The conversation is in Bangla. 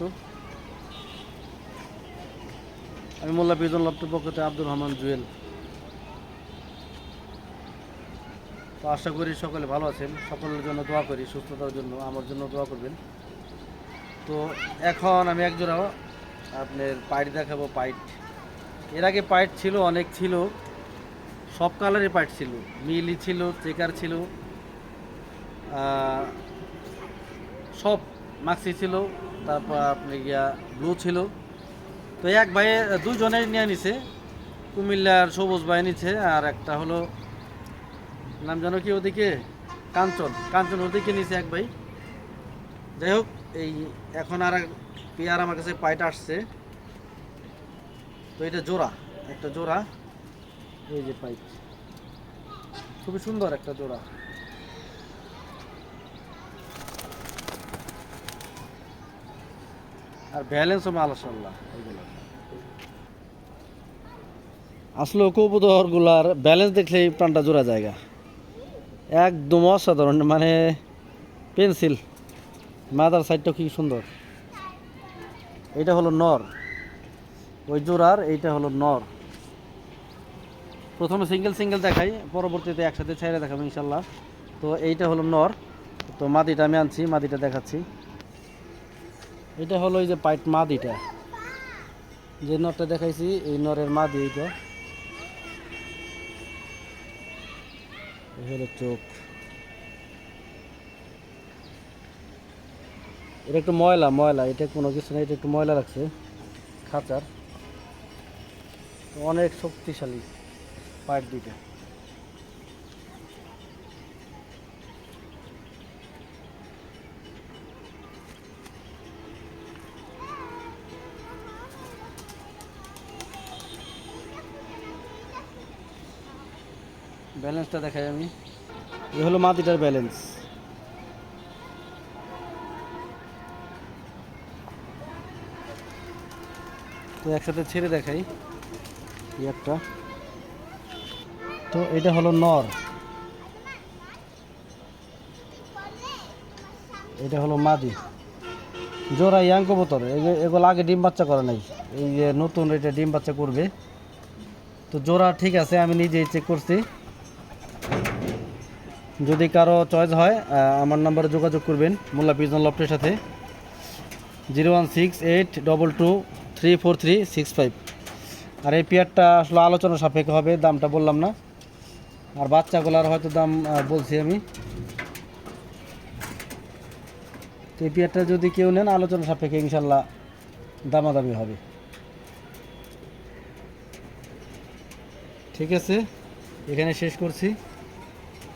তো আমি মোল্লা পিজন লপ্টের পক্ষতে আব্দুর রহমান জুয়েল। তো আশা করি সকলে ভালো আছেন, সকলের জন্য দোয়া করি, সুস্থতার জন্য, আমার জন্য দোয়া করবেন। তো এখন আমি একজোড়া আপনার পাইট দেখাবো, পাইট। এর আগে পাইট ছিল, অনেক ছিল। সব কালারের পাইট ছিল। মিলি ছিল, চেকার ছিল সব মাক্সি ছিল। তারপর আপনি গিয়া ব্লু ছিল। তো এক ভাই, দুজনে নিয়ে নিছে। কুমিল্লার সবুজ ভাই নিছে, আর একটা হলো, নাম জানো কি ওদিকে? কাঞ্চন। কাঞ্চন ওদিকে নিছে এক ভাই। যাই হোক, এই এখন আর পেয়ার আমার কাছে পাইট আসছে। তো এটা জোড়া, একটা জোড়া। এই যে পাইট। খুবই সুন্দর একটা জোড়া। আর ব্যালেন্সও মালাসাল্লাহ এইগুলো আসলে কবুতরগুলার ব্যালেন্স দেখলেই প্রাণটা জোড়া জায়গা। একদম অসাধারণ মানে পেন্সিল মাদার সাইডটা কি সুন্দর। এটা হলো নর, ওই জোড়ার এইটা হলো নর। প্রথমে সিঙ্গেল সিঙ্গেল দেখাই, পরবর্তীতে একসাথে ছেড়ে দেখাবো ইনশাল্লাহ তো এইটা হলো নর, তো মাদিটা আমি আনছি, মাদিটা দেখাচ্ছি। এটা হলো এই যে পাইট মাদিটা। যে নরটা দেখাইছি, এই নরের মাদি এইটা। এই হলো চোখ। এটা একটু ময়লা ময়লা। এটা কোনো কিছু নেই এটা একটু ময়লা রাখছে খাঁচার। অনেক শক্তিশালী পাইট দুইটা। ব্যালেন্সটা দেখাই আমি। এ হলো মাটিটার ব্যালেন্স। তো একসাথে ছেড়ে দেখাই একটা। তো এটা হলো নর। এটা হলো মাদি। জোড়া ইয়াং কবুতর এগুলো আগে ডিম বাচ্চা করে নাই। এই যে নতুন এটা ডিম বাচ্চা করবে। তো জোড়া ঠিক আছে আমি নিজেই চেক করছি। যদি কারও চয়েস হয় আমার নাম্বারে যোগাযোগ করবেন মোল্লা পিজন লফটের সাথে। Zero one six eight double two three four three six five. আর এই পেয়ারটা আসলে আলোচনা সাপেক্ষে হবে, দামটা বললাম না। আর বাচ্চাগুলার হয়তো দাম বলছি আমি। এই পেয়ারটা যদি কেউ নেন, আলোচনা সাপেক্ষে ইনশাল্লাহ দামাদামি হবে। ঠিক আছে, এখানে শেষ করছি।